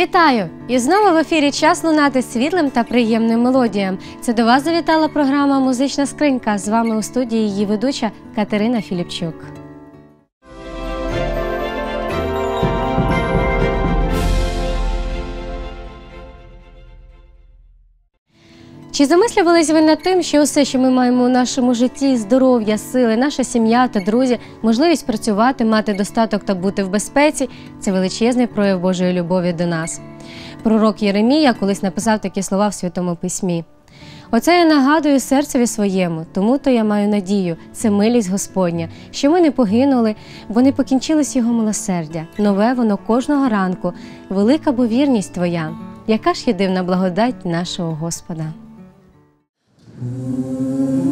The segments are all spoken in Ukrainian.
Вітаю! І знову в ефірі час лунати світлим та приємним мелодіям. Це до вас завітала програма Музична скринька. З вами у студії її ведуча Катерина Філіпчук. Чи замислювались ви над тим, що усе, що ми маємо у нашому житті здоров'я, сили, наша сім'я та друзі, можливість працювати, мати достаток та бути в безпеці це величезний прояв Божої любові до нас. Пророк Єремія колись написав такі слова в Святому Письмі. Оце я нагадую серцеві своєму, тому то я маю надію, це милість Господня, що ми не погинули, бо не покінчилось його милосердя. Нове воно кожного ранку, велика бо вірність Твоя. Яка ж є дивна благодать нашого Господа? Хочу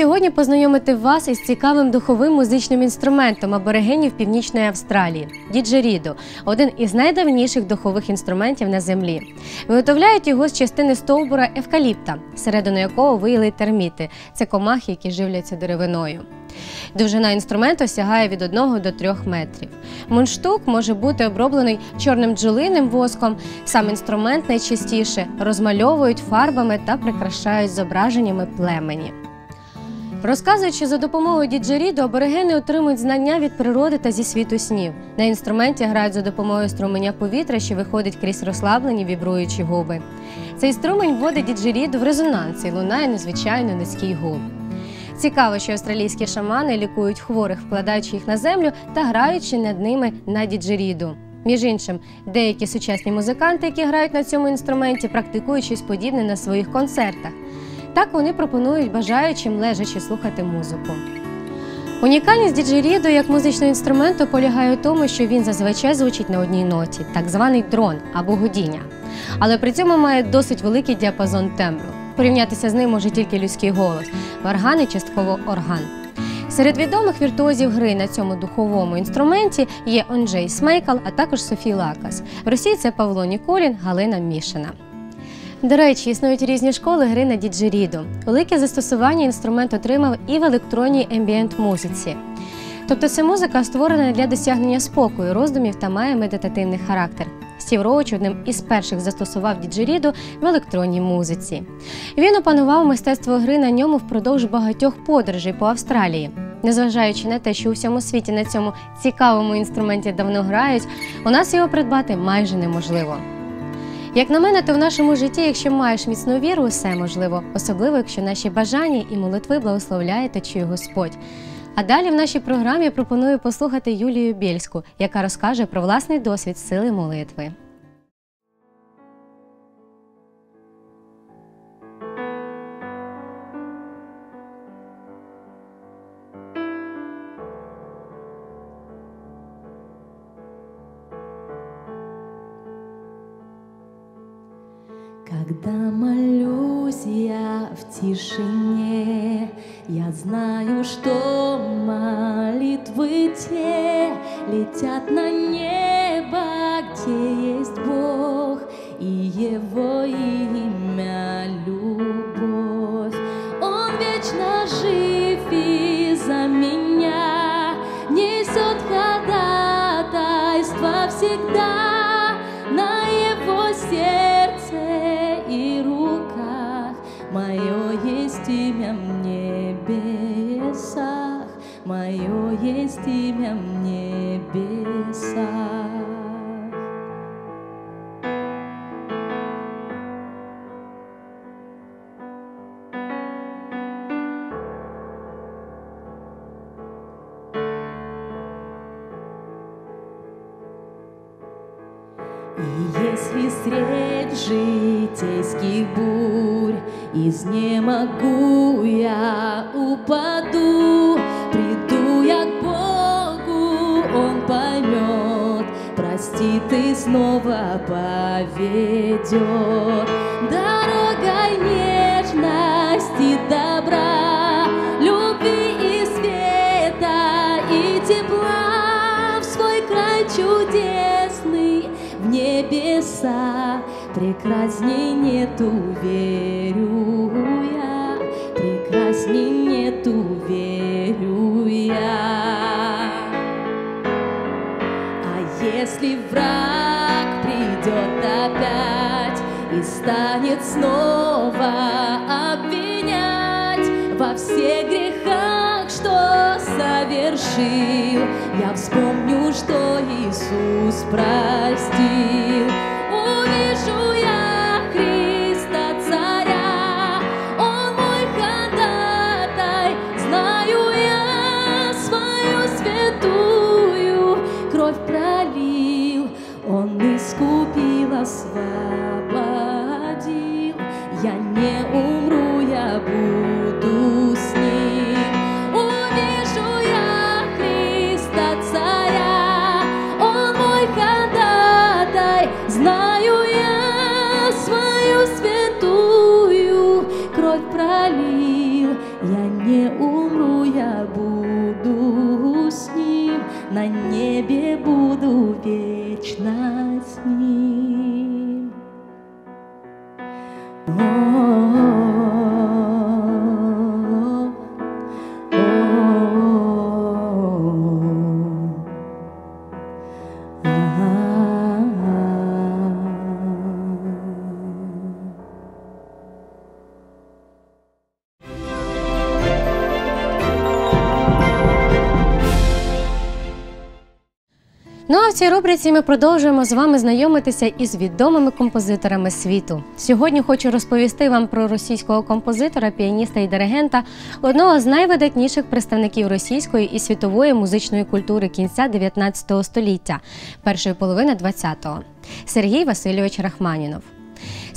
сьогодні познайомити вас із цікавим духовим музичним інструментом аборигенів Північної Австралії діджеріду один із найдавніших духових інструментів на землі. Виготовляють його з частини стовбура евкаліпта, середину якого виїли терміти. Це комахи, які живляться деревиною. Довжина інструменту сягає від 1 до 3 метрів. Мундштук може бути оброблений чорним бджолиним воском. Сам інструмент найчастіше розмальовують фарбами та прикрашають зображеннями племені. Розказуючи за допомогою діджеріду, аборигени отримують знання від природи та зі світу снів. На інструменті грають за допомогою струменя повітря, що виходить крізь розслаблені вібруючі губи. Цей струмень вводить діджеріду в резонанс і лунає незвичайно низький гул. Цікаво, що австралійські шамани лікують хворих, вкладаючи їх на землю та граючи над ними на діджеріду. Між іншим, деякі сучасні музиканти, які грають на цьому інструменті, практикують щось подібне на своїх концертах. Так вони пропонують бажаючим лежачи слухати музику. Унікальність діджеріду як музичного інструменту полягає у тому, що він зазвичай звучить на одній ноті, так званий дрон або гудіння. Але при цьому має досить великий діапазон тембру. Порівнятися з ним може тільки людський голос, варган і частково орган. Серед відомих віртуозів гри на цьому духовому інструменті є Онджей Смейкал, а також Софій Лакас. В Росії це Павло Ніколін, Галина Мішина. До речі, існують різні школи гри на діджеріду. Велике застосування інструмент отримав і в електронній ембієнт музиці. Тобто це музика створена для досягнення спокою, роздумів та має медитативний характер. Стів Роуч одним із перших застосував діджеріду в електронній музиці. Він опанував мистецтво гри на ньому впродовж багатьох подорожей по Австралії. Незважаючи на те, що у всьому світі на цьому цікавому інструменті давно грають, у нас його придбати майже неможливо. Як на мене, то в нашому житті, якщо маєш міцну віру, усе можливо, особливо якщо наші бажання і молитви благословляє та чує Господь. А далі в нашій програмі пропоную послухати Юлію Бєльську, яка розкаже про власний досвід сили молитви. Мое есть имя в небесах, мое есть имя в небесах. И если средь житейских бурь Изнемогу я, упаду Приду я к Богу, Он поймет Простит и снова поведет. Дорогой нежности добра Любви и света и тепла В свой край чудесный в небеса Прекрасней нету, верю я. Прекрасней нету, верю я. А если враг придет опять И станет снова обвинять Во всех грехах, что совершил Я вспомню, что Иисус простил искупил, освободил Я не умру, я буду в цій рубриці ми продовжуємо з вами знайомитися із відомими композиторами світу. Сьогодні хочу розповісти вам про російського композитора, піаніста і диригента, одного з найвидатніших представників російської і світової музичної культури кінця 19 століття, першої половини 20-го – Сергій Васильович Рахманінов.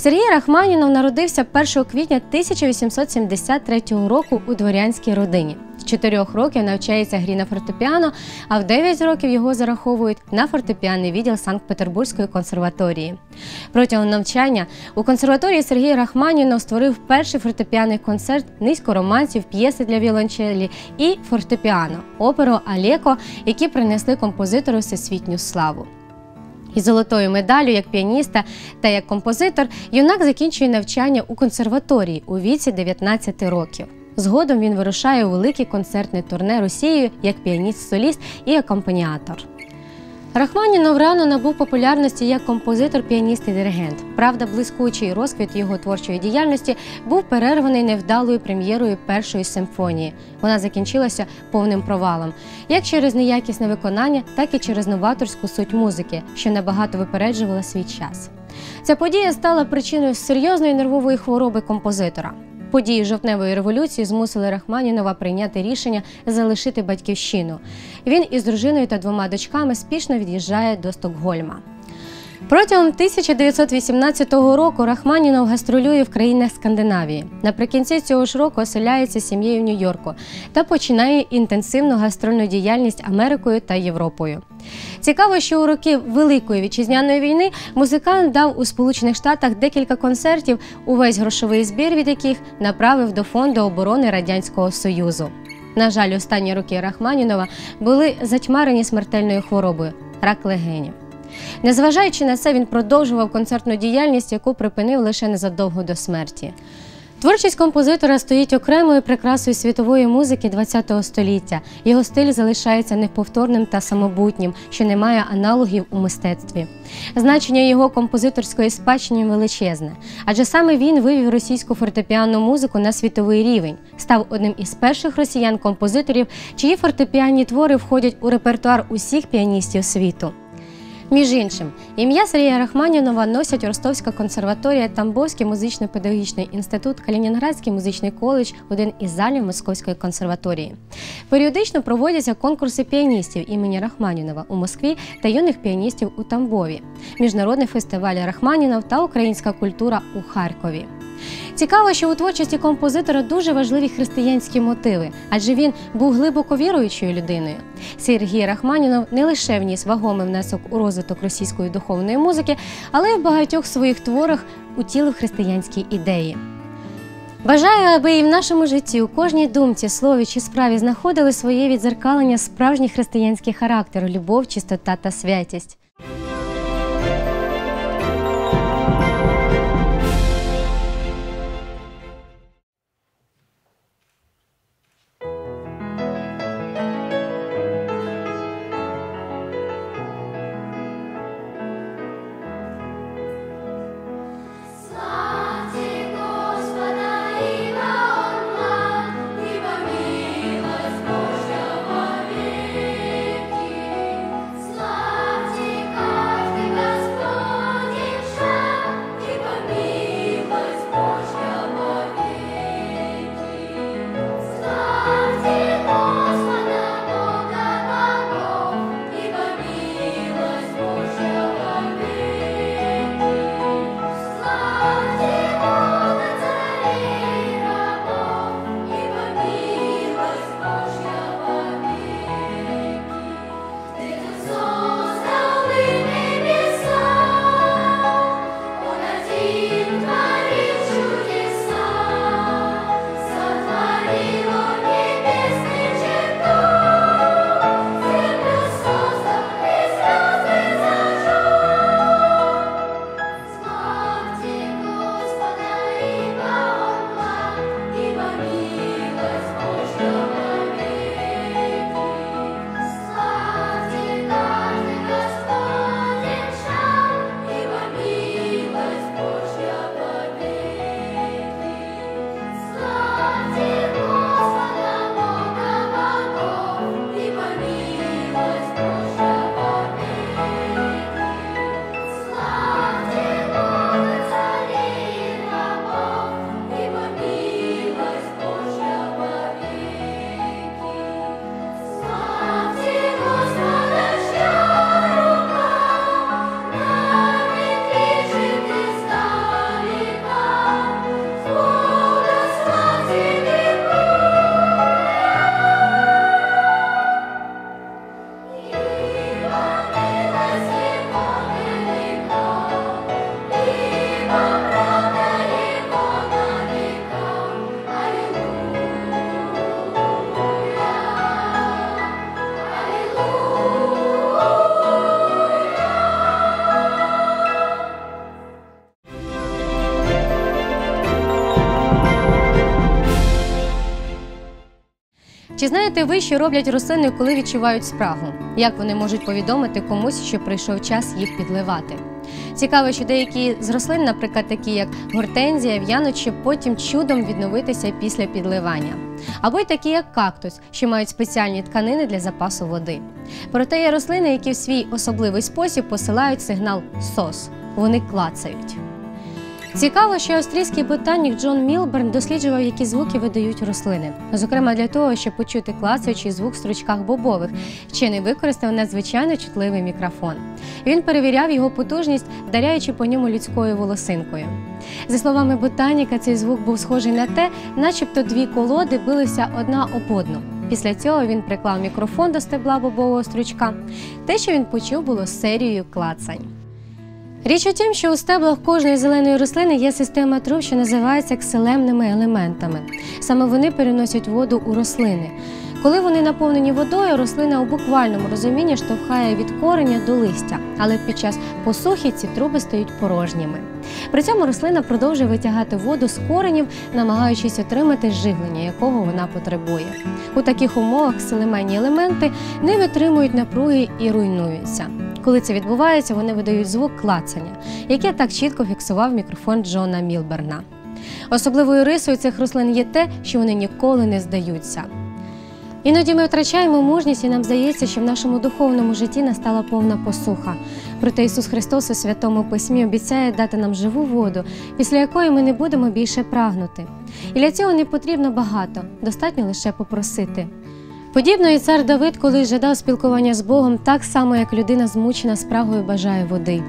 Сергій Рахманінов народився 1 квітня 1873 року у дворянській родині. З 4 років навчається грі на фортепіано, а в 9 років його зараховують на фортепіанний відділ Санкт-Петербурзької консерваторії. Протягом навчання у консерваторії Сергій Рахманінов створив перший фортепіаний концерт, низько романсів, п'єси для віолончелі і фортепіано, оперу Алеко, які принесли композитору всесвітню славу. Із золотою медаллю як піаніста та як композитор юнак закінчує навчання у консерваторії у віці 19 років. Згодом він вирушає у велике концертне турне Росією як піаніст-соліст і акомпаніатор. Рахманінов рано набув популярності як композитор, піаніст і диригент. Правда, блискучий розквіт його творчої діяльності був перерваний невдалою прем'єрою першої симфонії. Вона закінчилася повним провалом, як через неякісне виконання, так і через новаторську суть музики, що набагато випереджувала свій час. Ця подія стала причиною серйозної нервової хвороби композитора. Події жовтневої революції змусили Рахманінова прийняти рішення залишити батьківщину. Він із дружиною та двома дочками спішно від'їжджає до Стокгольма. Протягом 1918 року Рахманінов гастролює в країнах Скандинавії. Наприкінці цього ж року оселяється сім'єю в Нью-Йорку та починає інтенсивну гастрольну діяльність Америкою та Європою. Цікаво, що у роки Великої вітчизняної війни музикант дав у Сполучених Штатах декілька концертів, увесь грошовий збір від яких направив до фонду оборони Радянського Союзу. На жаль, останні роки Рахманінова були затьмарені смертельною хворобою рак легенів. Незважаючи на це, він продовжував концертну діяльність, яку припинив лише незадовго до смерті. Творчість композитора стоїть окремою прикрасою світової музики ХХ століття. Його стиль залишається неповторним та самобутнім, що не має аналогів у мистецтві. Значення його композиторської спадщини величезне, адже саме він вивів російську фортепіанну музику на світовий рівень, став одним із перших росіян-композиторів, чиї фортепіанні твори входять у репертуар усіх піаністів світу. Між іншим, ім'я Сергія Рахманінова носять Ростовська консерваторія, Тамбовський музично-педагогічний інститут, Калінінградський музичний коледж, один із залів Московської консерваторії. Періодично проводяться конкурси піаністів імені Рахманінова у Москві та юних піаністів у Тамбові, міжнародний фестиваль Рахманінов та українська культура у Харкові. Цікаво, що у творчості композитора дуже важливі християнські мотиви, адже він був глибоко віруючою людиною. Сергій Рахманінов не лише вніс вагомий внесок у розвиток російської духовної музики, але й в багатьох своїх творах утілив християнські ідеї. Бажаю, аби і в нашому житті у кожній думці, слові чи справі знаходили своє відзеркалення справжній християнський характер, любов, чистота та святість. Чи знаєте ви, що роблять рослини, коли відчувають спрагу? Як вони можуть повідомити комусь, що прийшов час їх підливати? Цікаво, що деякі з рослин, наприклад, такі як гортензія, щоб потім чудом відновитися після підливання. Або й такі, як кактус, що мають спеціальні тканини для запасу води. Проте є рослини, які в свій особливий спосіб посилають сигнал СОС. Вони клацають. Цікаво, що австрійський ботанік Джон Мілберн досліджував, які звуки видають рослини. Зокрема, для того, щоб почути клацаючий звук в стручках бобових, вчений використав надзвичайно чутливий мікрофон. Він перевіряв його потужність, вдаряючи по ньому людською волосинкою. За словами ботаніка, цей звук був схожий на те, начебто дві колоди билися одна об одну. Після цього він приклав мікрофон до стебла бобового стручка. Те, що він почув, було серією клацань. Річ у тім, що у стеблах кожної зеленої рослини є система труб, що називається кселемними елементами. Саме вони переносять воду у рослини. Коли вони наповнені водою, рослина у буквальному розумінні штовхає від кореня до листя, але під час посухи ці труби стають порожніми. При цьому рослина продовжує витягати воду з коренів, намагаючись отримати живлення, якого вона потребує. У таких умовах кселеменні елементи не витримують напруги і руйнуються. Коли це відбувається, вони видають звук клацання, яке так чітко фіксував мікрофон Джона Мілберна. Особливою рисою цих рослин є те, що вони ніколи не здаються. Іноді ми втрачаємо мужність, і нам здається, що в нашому духовному житті настала повна посуха. Проте Ісус Христос у Святому Письмі обіцяє дати нам живу воду, після якої ми не будемо більше прагнути. І для цього не потрібно багато, достатньо лише попросити. Подібно і цар Давид, коли жадав спілкування з Богом, так само, як людина змучена спрагою бажає води.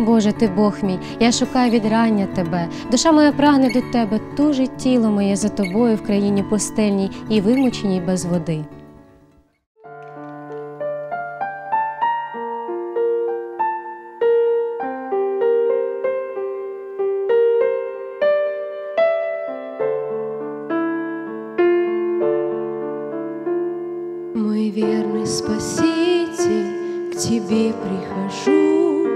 Боже, ти Бог мій, я шукаю відрання тебе. Душа моя прагне до тебе, туже тіло моє за тобою в країні пустельній і вимученій без води. Верный Спаситель, к Тебе прихожу,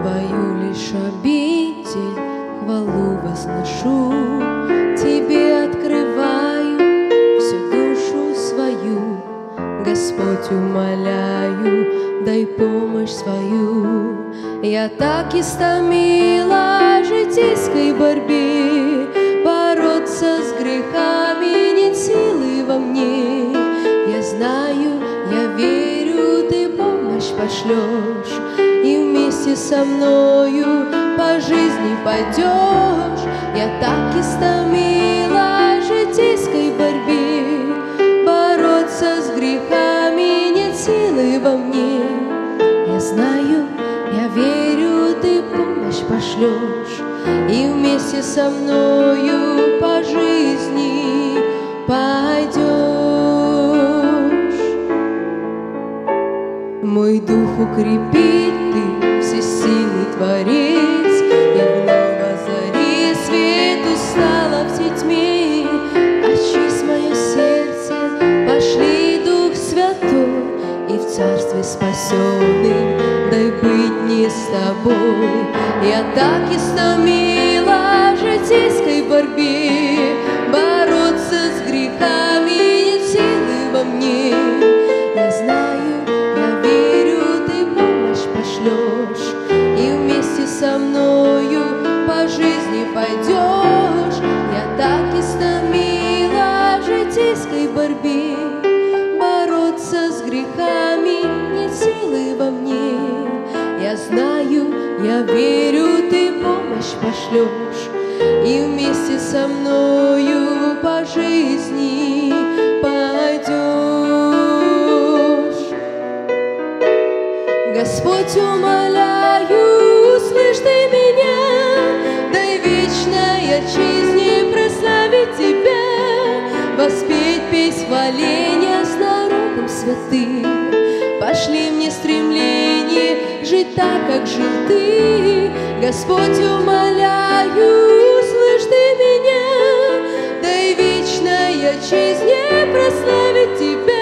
Твою лишь обитель, хвалу возношу. Тебе открываю всю душу свою, Господь умоляю, дай помощь свою. Я так истомила житейской борьбе, Бороться с грехами нет силы во мне. Пошлешь, И вместе со мною по жизни пойдешь. Я так истомила житейской борьбе, Бороться с грехами нет силы во мне. Я знаю, я верю, ты помощь пошлешь, И вместе со мною по жизни Мой дух укрепит ты, всесильный Творец, И вновь озари свет устала в тьме. Очисть мое сердце, пошли Дух Святой, И в Царстве спасенным дай быть не с тобой. Я так истомила в житейской борьбе, верю, ты помощь пошлешь, И вместе со мною по жизни пойдешь. Господь, умоляю, услышь ты меня, дай вечной отчизне прославить Тебя, воспеть песнь хваления с народом святым. Пошли мне стремление жить так, как жил Ты, Господь, умоляю, услышь ты меня, дай вечной отчизне прославить Тебя,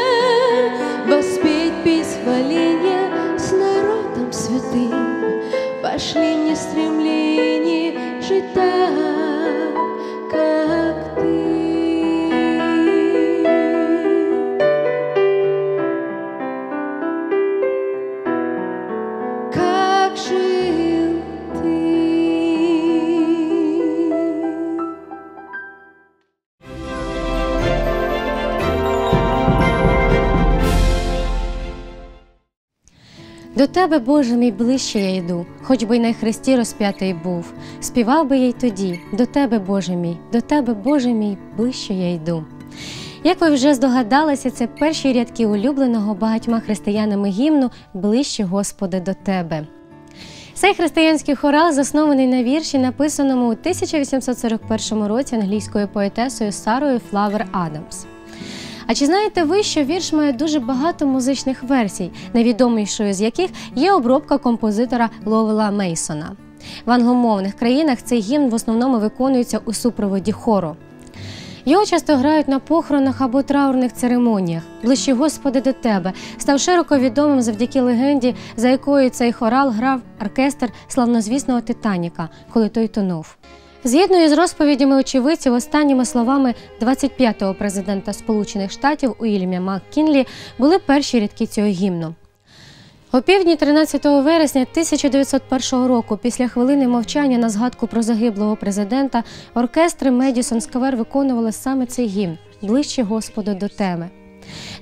тебе, Боже мій, ближче я йду, хоч би й на хресті розп'ятий був. Співав би я й тоді, до тебе, Боже мій, до тебе, Боже мій, ближче я йду. Як ви вже здогадалися, це перші рядки улюбленого багатьма християнами гімну Ближче, Господи, до тебе. Цей християнський хорал заснований на вірші, написаному у 1841 році англійською поетесою Сарою Флавер Адамс. А чи знаєте ви, що вірш має дуже багато музичних версій, найвідомішою з яких є обробка композитора Ловела Мейсона? В англомовних країнах цей гімн в основному виконується у супроводі хору. Його часто грають на похоронах або траурних церемоніях. Ближче Господи до тебе став широко відомим завдяки легенді, за якою цей хорал грав оркестр славнозвісного Титаніка, коли той тонув. Згідно із розповідями очевидців, останніми словами 25-го президента Сполучених Штатів Уільяма Маккінлі були перші рядки цього гімну. О півдні 13 вересня 1901 року, після хвилини мовчання на згадку про загиблого президента, оркестри Медісон Сквер виконували саме цей гімн ближче Господу до теми.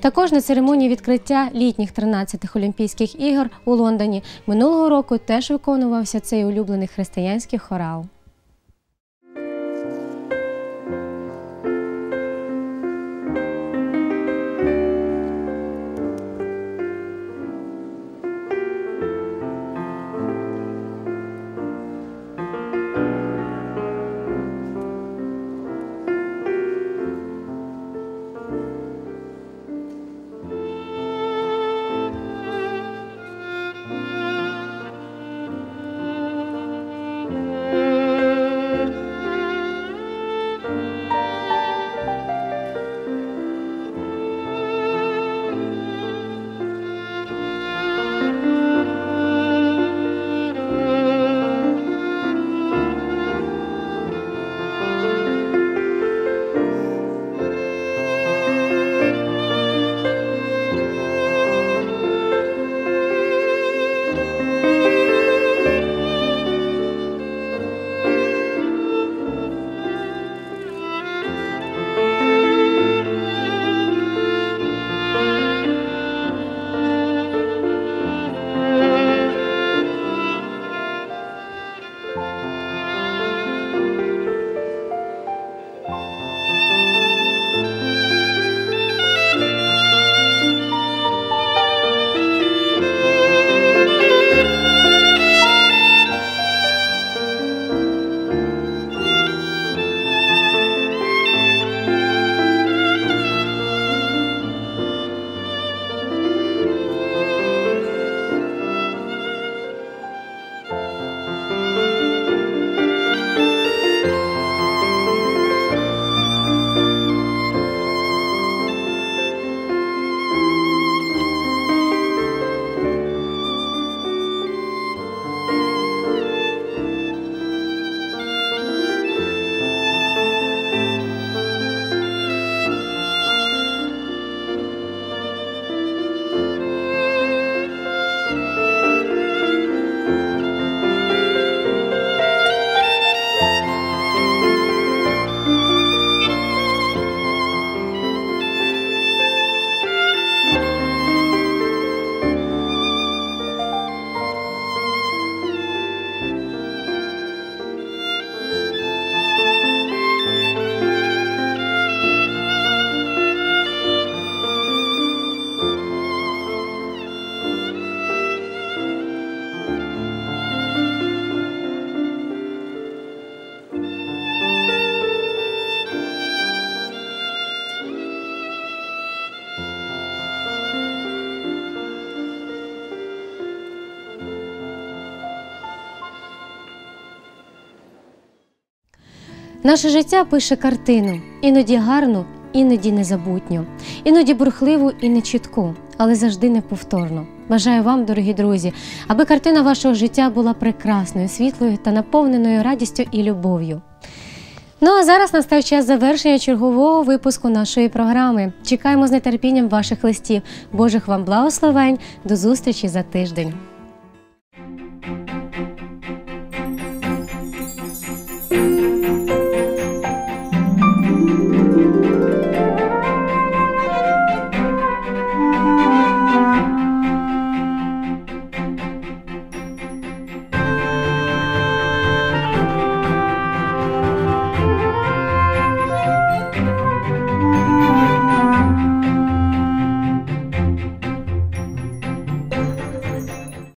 Також на церемонії відкриття літніх 13-х Олімпійських ігор у Лондоні минулого року теж виконувався цей улюблений християнський хорал. Наше життя пише картину, іноді гарну, іноді незабутню, іноді бурхливу і нечітку, але завжди неповторну. Бажаю вам, дорогі друзі, аби картина вашого життя була прекрасною, світлою та наповненою радістю і любов'ю. Ну а зараз настав час завершення чергового випуску нашої програми. Чекаємо з нетерпінням ваших листів. Божих вам благословень. До зустрічі за тиждень.